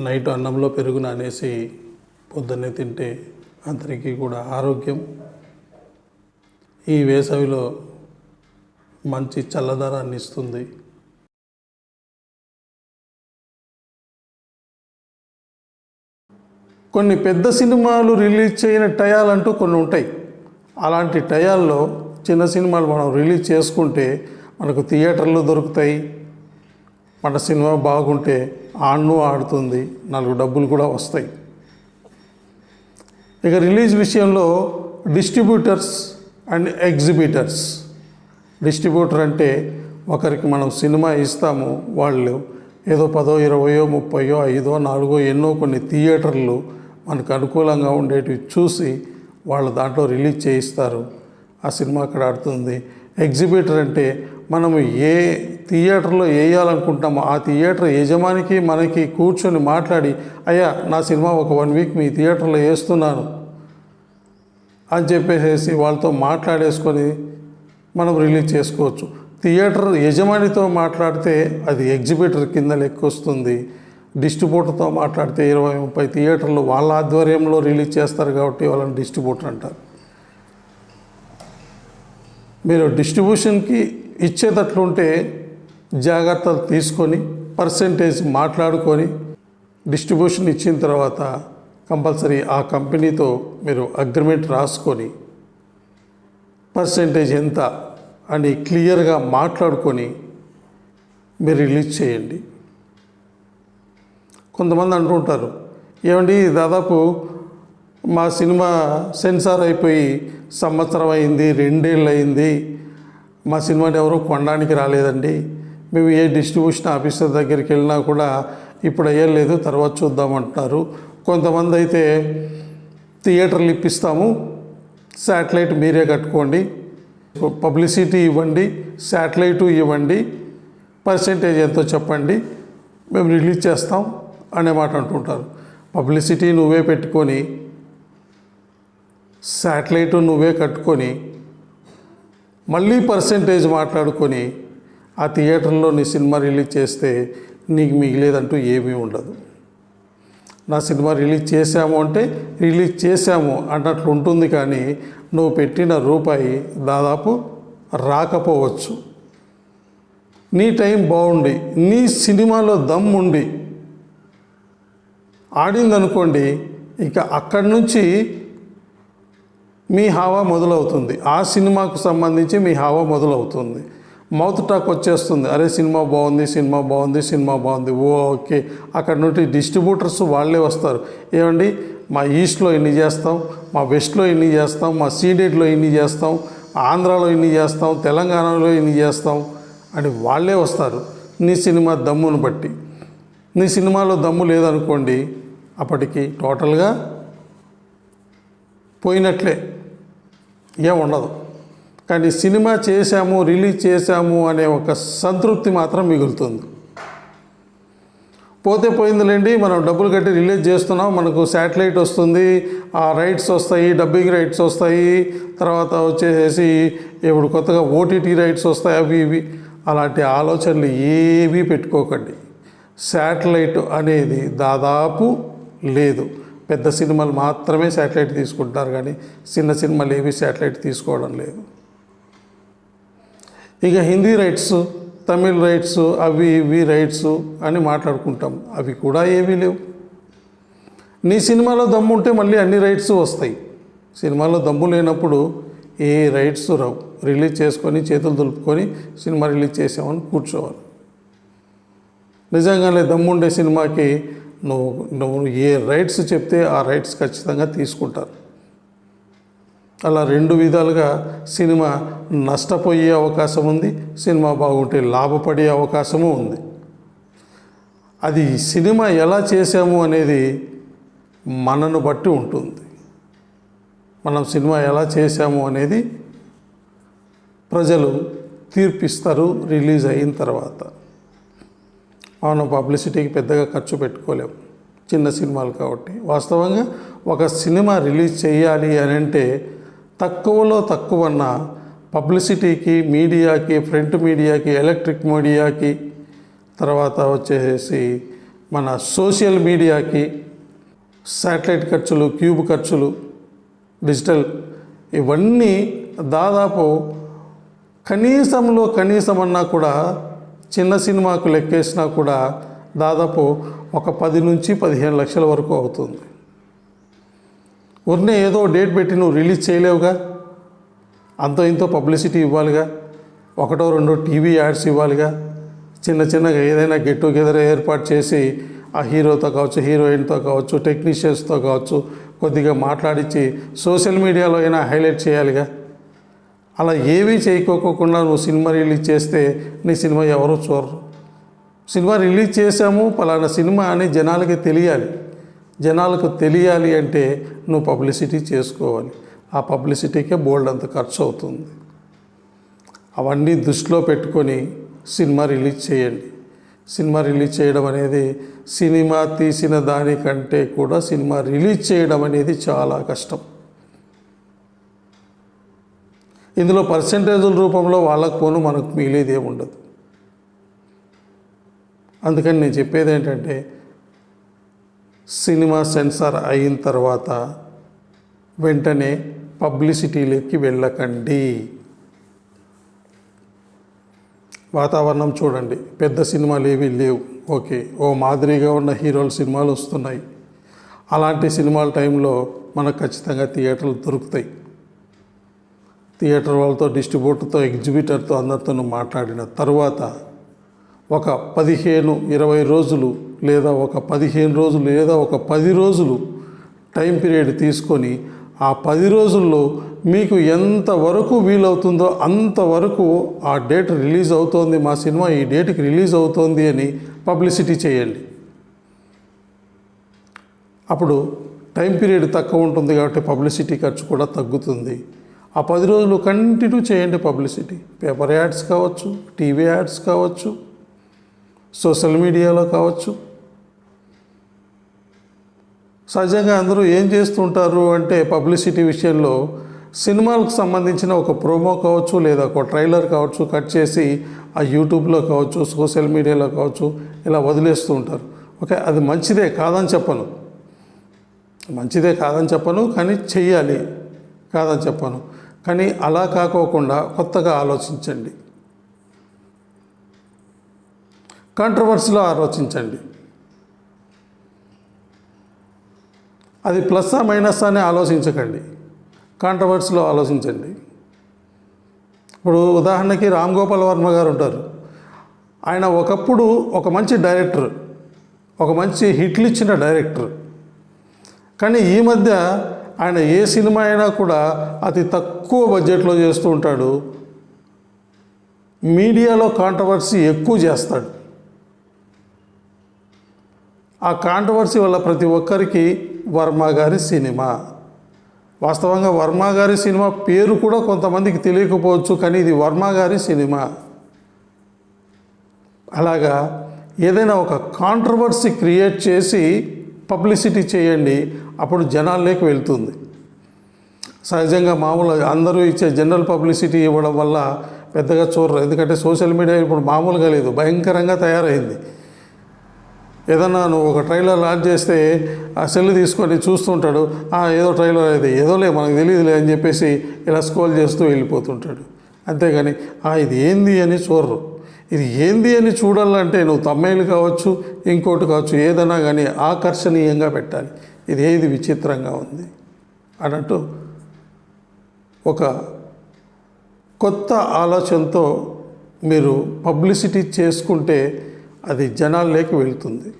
Night అన్నంలో పెరుగు నానేసి పొద్దున్నే తింటే అందరికీ కూడా ఆరోగ్యం. ఈ వేసవిలో మంచి చల్లదనాన్ని ఇస్తుంది. కొన్ని పెద్ద సినిమాలు రిలీజ్ చేయని టయాలంటూ కొన్ని ఉంటాయి. అలాంటి టయాల్లో చిన్న సినిమాలు మనం రిలీజ్ చేసుకుంటే మనకు థియేటర్లు దొరుకుతాయి. మన సినిమా బాగుంటే ఆడ్ను ఆడుతుంది నాలుగు డబ్బులు కూడా వస్తాయి. ఇక రిలీజ్ విషయంలో డిస్ట్రిబ్యూటర్స్ అండ్ ఎగ్జిబిటర్స్. డిస్ట్రిబ్యూటర్ అంటే ఒకరికి మనం సినిమా ఇస్తాము వాళ్ళు ఏదో పదో ఇరవయో ముప్పయో ఐదో నాలుగో ఎన్నో కొన్ని థియేటర్లు మనకు అనుకూలంగా ఉండేటివి చూసి వాళ్ళు దాంట్లో రిలీజ్ చేయిస్తారు. ఆ సినిమా అక్కడ ఆడుతుంది. ఎగ్జిబిటర్ అంటే మనము ఏ థియేటర్లో వేయాలనుకుంటామో ఆ థియేటర్ యజమానికి మనకి కూర్చొని మాట్లాడి అయ్యా నా సినిమా ఒక వన్ వీక్ మీ థియేటర్లో వేస్తున్నాను అని చెప్పేసి వాళ్ళతో మాట్లాడేసుకొని మనం రిలీజ్ చేసుకోవచ్చు. థియేటర్ యజమానితో మాట్లాడితే అది ఎగ్జిబిటర్ కింద లెక్క వస్తుంది డిస్ట్రిబ్యూటర్తో మాట్లాడితే ఇరవై ముప్పై థియేటర్లు వాళ్ళ ఆధ్వర్యంలో రిలీజ్ చేస్తారు కాబట్టి వాళ్ళని డిస్ట్రిబ్యూటర్ అంటారు. మీరు డిస్ట్రిబ్యూషన్కి ఇచ్చేటట్లుంటే జాగ్రత్తలు తీసుకొని పర్సంటేజ్ మాట్లాడుకొని డిస్ట్రిబ్యూషన్ ఇచ్చిన తర్వాత కంపల్సరీ ఆ కంపెనీతో మీరు అగ్రిమెంట్ రాసుకొని పర్సంటేజ్ ఎంత అని క్లియర్గా మాట్లాడుకొని మీరు రిలీజ్ చేయండి. కొంతమంది అంటుంటారు ఏమండి దాదాపు మా సినిమా సెన్సార్ అయిపోయి సంవత్సరం అయింది రెండేళ్ళు అయింది మా సినిమాని ఎవరూ కొనడానికి రాలేదండి. మేము ఏ డిస్ట్రిబ్యూషన్ ఆఫీసర్ దగ్గరికి వెళ్ళినా కూడా ఇప్పుడు అయ్యలేదు తర్వాత చూద్దామంటున్నారు కొంతమంది అయితే థియేటర్లు ఇప్పిస్తాము శాటిలైట్ మీరే కట్టుకోండి పబ్లిసిటీ ఇవ్వండి శాటిలైటు ఇవ్వండి పర్సంటేజ్ ఎంతో చెప్పండి మేము రిలీజ్ చేస్తాం అనే మాట అంటుంటారు. పబ్లిసిటీ నువ్వే పెట్టుకొని శాటిలైట్ నువ్వే కట్టుకొని మళ్ళీ పర్సంటేజ్ మాట్లాడుకొని ఆ థియేటర్లో నీ సినిమా రిలీజ్ చేస్తే నీకు మిగిలేదంటూ ఏమీ ఉండదు. నా సినిమా రిలీజ్ చేశాము అంటే రిలీజ్ చేశాము అన్నట్లు ఉంటుంది కానీ నువ్వు పెట్టిన రూపాయి దాదాపు రాకపోవచ్చు. నీ టైం బాగుండి నీ సినిమాలో దమ్ ఉండి ఆడిందనుకోండి ఇక అక్కడి నుంచి మీ హావా మొదలవుతుంది. ఆ సినిమాకు సంబంధించి మీ హావా మొదలవుతుంది. మౌత్ టాక్ వచ్చేస్తుంది. అరే సినిమా బాగుంది సినిమా బాగుంది సినిమా బాగుంది. Oh okay. అక్కడ నుండి డిస్ట్రిబ్యూటర్స్ వాళ్ళే వస్తారు. ఏమండి? మా ఈస్ట్లో ఇన్ని చేస్తాం? మా వెస్ట్లో ఇన్ని చేస్తాం? మా సీడెడ్లో ఇన్ని చేస్తాం? ఆంధ్రాలో ఇన్ని చేస్తాం? తెలంగాణలో ఇన్ని చేస్తాం? అని వాళ్ళే వస్తారు. నీ సినిమా దమ్మును బట్టి. నీ సినిమాలో దమ్ము లేదనుకోండి అప్పటికి టోటల్గా పోయినట్లే. ఏం ఉండదు. కానీ సినిమా చేశాము రిలీజ్ చేశాము అనే ఒక సంతృప్తి మాత్రం మిగులుతుంది. పోతే పోయిందిలేండి మనం డబ్బులు కట్టి రిలీజ్ చేస్తున్నాం మనకు శాటిలైట్ వస్తుంది ఆ రైట్స్ వస్తాయి డబ్బింగ్ రైట్స్ వస్తాయి తర్వాత వచ్చేసేసి ఇప్పుడు కొత్తగా ఓటీటీ రైట్స్ వస్తాయి అవి ఇవి. అలాంటి ఆలోచనలు ఏవీ పెట్టుకోకండి. శాటిలైట్ అనేది దాదాపు లేదు. పెద్ద సినిమాలు మాత్రమే శాటిలైట్ తీసుకుంటారు కానీ చిన్న సినిమాలు ఏవి శాటిలైట్ తీసుకోవడం లేదు. ఇక హిందీ రైట్స్ తమిళ్ రైట్స్ అవి ఇవి రైట్స్ అని మాట్లాడుకుంటాం. అవి కూడా ఏమీ లేవు. నీ సినిమాలో దమ్ము ఉంటే మళ్ళీ అన్ని రైట్స్ వస్తాయి. సినిమాలో దమ్ము లేనప్పుడు ఏ రైట్స్ రావు. రిలీజ్ చేసుకొని చేతులు దులుపుకొని సినిమా రిలీజ్ చేసామని కూర్చోవాలి. నిజంగానే దమ్ముండే సినిమాకి నువ్వు నువ్వు ఏ రైట్స్ చెప్తే ఆ రైట్స్ ఖచ్చితంగా తీసుకుంటారు. అలా రెండు విధాలుగా సినిమా నష్టపోయే అవకాశం ఉంది సినిమా బాగుంటే లాభపడే అవకాశము ఉంది. అది సినిమా ఎలా చేసాము అనేది మనను బట్టి ఉంటుంది. మనం సినిమా ఎలా చేసాము అనేది ప్రజలు తీర్పిస్తారు రిలీజ్ అయిన తర్వాత. మనం పబ్లిసిటీకి పెద్దగా ఖర్చు పెట్టుకోలేము చిన్న సినిమాలు కాబట్టి. వాస్తవంగా ఒక సినిమా రిలీజ్ చేయాలి అని అంటే తక్కువలో తక్కువన్న పబ్లిసిటీకి మీడియాకి ప్రింట్ మీడియాకి ఎలక్ట్రిక్ మీడియాకి తర్వాత వచ్చేసి మన సోషల్ మీడియాకి శాటిలైట్ ఖర్చులు క్యూబ్ ఖర్చులు డిజిటల్ ఇవన్నీ దాదాపు కనీసంలో కనీసం అన్నా కూడా చిన్న సినిమాకు లెక్కేసినా కూడా దాదాపు ఒక పది నుంచి పదిహేను లక్షల వరకు అవుతుంది. ఉరినే ఏదో డేట్ పెట్టి నువ్వు రిలీజ్ చేయలేవుగా? అంతో ఇంతో పబ్లిసిటీ ఇవ్వాలిగా? ఒకటో రెండో టీవీ యాడ్స్ ఇవ్వాలిగా? చిన్న చిన్నగా ఏదైనా గెట్ టుగెదర్ ఏర్పాటు చేసి ఆ హీరోతో కావచ్చు హీరోయిన్తో కావచ్చు టెక్నీషియన్స్తో కావచ్చు కొద్దిగా మాట్లాడించి సోషల్ మీడియాలో అయినా హైలైట్ చేయాలిగా? అలా ఏమీ చేయకోకుండా నువ్వు సినిమా రిలీజ్ చేస్తే నీ సినిమా ఎవరు చూడరు. సినిమా రిలీజ్ చేశాము పలానా సినిమా అని జనాలకి తెలియాలి. జనాలకు తెలియాలి అంటే నువ్వు పబ్లిసిటీ చేసుకోవాలి. ఆ పబ్లిసిటీకే బోల్డ్ అంత ఖర్చు అవుతుంది అవన్నీ దృష్టిలో పెట్టుకొని సినిమా రిలీజ్ చేయండి. సినిమా రిలీజ్ చేయడం అనేది సినిమా తీసిన దానికంటే కూడా సినిమా రిలీజ్ చేయడం అనేది చాలా కష్టం. ఇందులో పర్సంటేజుల రూపంలో వాళ్ళకు పోను మనకు మిగిలేదే ఉండదు అందుకని నేను చెప్పేది ఏంటంటే సినిమా సెన్సార్ అయిన తర్వాత వెంటనే పబ్లిసిటీలోకి వెళ్ళకండి. వాతావరణం చూడండి. పెద్ద సినిమాలు ఏవి లేవు. ఓకే. ఓ మాదిరిగా ఉన్న హీరోల సినిమాలు వస్తున్నాయి. అలాంటి సినిమాల టైంలో మనకు ఖచ్చితంగా థియేటర్లు దొరుకుతాయి. థియేటర్ వాళ్ళతో డిస్ట్రిబ్యూటర్తో ఎగ్జిబిటర్తో అందరితోనూ మాట్లాడిన తర్వాత ఒక పదిహేను ఇరవై రోజులు లేదా ఒక పదిహేను రోజులు లేదా ఒక పది రోజులు టైం పీరియడ్ తీసుకొని ఆ పది రోజుల్లో మీకు ఎంతవరకు వీలవుతుందో అంతవరకు ఆ డేట్ రిలీజ్ అవుతోంది మా సినిమా ఈ డేట్కి రిలీజ్ అవుతోంది అని పబ్లిసిటీ చేయండి. అప్పుడు టైం పీరియడ్ తక్కువ ఉంటుంది కాబట్టి పబ్లిసిటీ ఖర్చు కూడా తగ్గుతుంది. ఆ పది రోజులు కంటిన్యూ చేయండి పబ్లిసిటీ. పేపర్ యాడ్స్ కావచ్చు టీవీ యాడ్స్ కావచ్చు సోషల్ మీడియాలో కావచ్చు. సహజంగా అందరూ ఏం చేస్తుంటారు అంటే పబ్లిసిటీ విషయంలో సినిమాలకు సంబంధించిన ఒక ప్రోమో కావచ్చు లేదా ఒక ట్రైలర్ కావచ్చు కట్ చేసి ఆ యూట్యూబ్లో కావచ్చు సోషల్ మీడియాలో కావచ్చు ఇలా వదిలేస్తూ ఉంటారు. ఓకే అది మంచిదే కాదని చెప్పను. మంచిదే కాదని చెప్పను కానీ చెయ్యాలి కాదని చెప్పను. కానీ అలా కాకోకుండా కొత్తగా ఆలోచించండి. కాంట్రవర్సీలో ఆలోచించండి. అది ప్లస్ మైనస్ అని ఆలోచించకండి. కాంట్రవర్సీలో ఆలోచించండి. ఇప్పుడు ఉదాహరణకి రామ్ గోపాల్ వర్మ గారు ఉంటారు. ఆయన ఒకప్పుడు ఒక మంచి డైరెక్టర్ ఒక మంచి హిట్లు ఇచ్చిన డైరెక్టర్. కానీ ఈ మధ్య ఆయన ఏ సినిమా అయినా కూడా అతి తక్కువ బడ్జెట్లో చేస్తూ ఉంటాడు. మీడియాలో కాంట్రవర్సీ ఎక్కువ చేస్తాడు. ఆ కాంట్రవర్సీ వల్ల ప్రతి ఒక్కరికి వర్మ గారి సినిమా. వాస్తవంగా వర్మ గారి సినిమా పేరు కూడా కొంతమందికి తెలియకపోవచ్చు కానీ ఇది వర్మ గారి సినిమా. అలాగా ఏదైనా ఒక కాంట్రవర్సీ క్రియేట్ చేసి పబ్లిసిటీ చేయండి అప్పుడు జనాల్లోకి వెళ్తుంది. సహజంగా మామూలు అందరూ ఇచ్చే జనరల్ పబ్లిసిటీ ఇవ్వడం వల్ల పెద్దగా చూడరు ఎందుకంటే సోషల్ మీడియా ఇప్పుడు మామూలుగా లేదు భయంకరంగా తయారైంది. ఏదన్నా నువ్వు ఒక ట్రైలర్ లాంచ్ చేస్తే ఆ సెల్ తీసుకొని చూస్తుంటాడు "ఆ, ఏదో ట్రైలర్ అయితే ఏదోలే మనకు తెలియదులే అని చెప్పేసి ఇలా స్కోల్ చేస్తూ వెళ్ళిపోతుంటాడు. అంతేగాని "ఆ, ఇది ఏంది అని చూడరు. ఇది ఏంది అని చూడాలంటే నువ్వు తమ్మేలు కావచ్చు ఇంకోటి కావచ్చు ఏదైనా కానీ ఆకర్షణీయంగా పెట్టాలి. ఇది ఏది విచిత్రంగా ఉంది? అన్నట్టు ఒక కొత్త ఆలోచనతో మీరు పబ్లిసిటీ చేసుకుంటే అది జనాల్లోకి వెళ్తుంది.